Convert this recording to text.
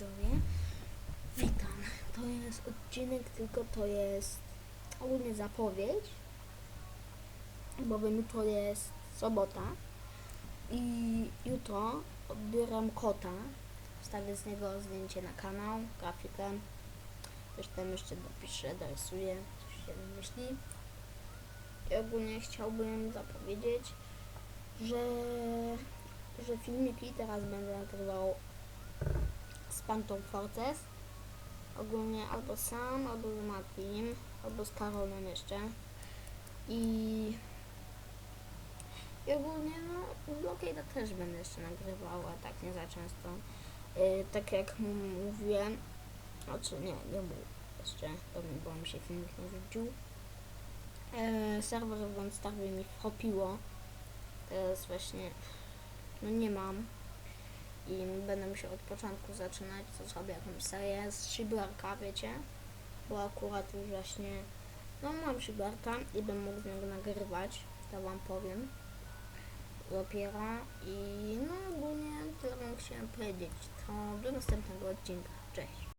widzowie. Witam. To jest odcinek, tylko to jest ogólnie zapowiedź, bowiem jutro jest sobota i jutro odbieram kota. Wstawię z niego zdjęcie na kanał, grafikę. Też tam jeszcze dopiszę, dorysuję, coś się wymyśli. I ogólnie chciałbym zapowiedzieć, że, że filmiki teraz będę nagrywał z Pantą Forces. Ogólnie albo sam, albo z Matim, albo z Karolem jeszcze. I, i ogólnie no, Blockade też będę jeszcze nagrywał, a tak nie za często. Yy, tak jak mówiłem, znaczy nie, nie mówię jeszcze, to mi, bo mi się filmik nie wrzucił. E, serwer w Starby mi wchopiło. Teraz właśnie no nie mam. I będę musiał od początku zaczynać, to zrobię jakąś serię z Shibarka, wiecie? Bo akurat już właśnie no mam Shibarka i będę mógł z niego nagrywać, to wam powiem dopiero i no ogólnie tyle wam chciałem powiedzieć. To do następnego odcinka. Cześć.